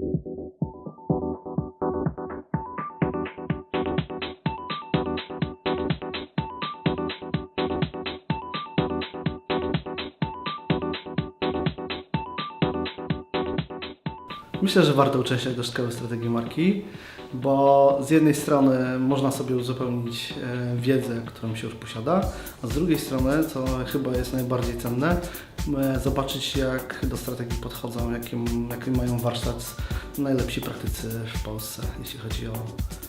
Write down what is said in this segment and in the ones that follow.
thank you Myślę, że warto uczęszczać do szkoły strategii marki, bo z jednej strony można sobie uzupełnić e, wiedzę, którą się już posiada, a z drugiej strony, co chyba jest najbardziej cenne, e, zobaczyć jak do strategii podchodzą, jakim, jaki mają warsztat najlepsi praktycy w Polsce, jeśli chodzi o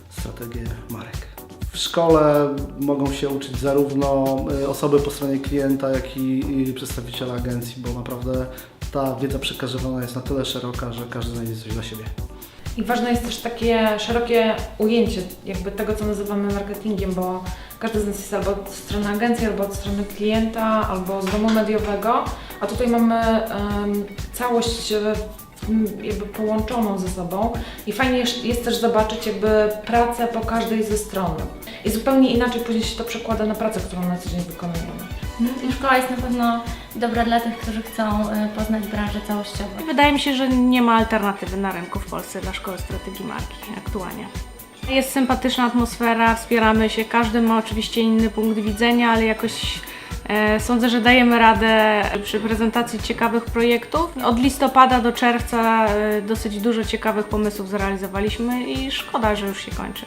strategię marek. W szkole mogą się uczyć zarówno e, osoby po stronie klienta, jak i przedstawiciele agencji, bo naprawdę ta wiedza przekazywana jest na tyle szeroka, że każdy znajdzie coś dla siebie. I ważne jest też takie szerokie ujęcie jakby tego, co nazywamy marketingiem, bo każdy z nas jest albo od strony agencji, albo od strony klienta, albo z domu mediowego, a tutaj mamy em, całość e, jakby połączoną ze sobą i fajnie jest, też zobaczyć jakby pracę po każdej ze stron. I zupełnie inaczej później się to przekłada na pracę, którą na co dzień wykonujemy. I szkoła jest na pewno dobra dla tych, którzy chcą y, poznać branżę całościowo. Wydaje mi się, że nie ma alternatywy na rynku w Polsce dla szkoły strategii marki aktualnie. Jest sympatyczna atmosfera, wspieramy się, każdy ma oczywiście inny punkt widzenia, ale jakoś e, sądzę, że dajemy radę przy prezentacji ciekawych projektów. Od listopada do czerwca e, dosyć dużo ciekawych pomysłów zrealizowaliśmy i szkoda, że już się kończy.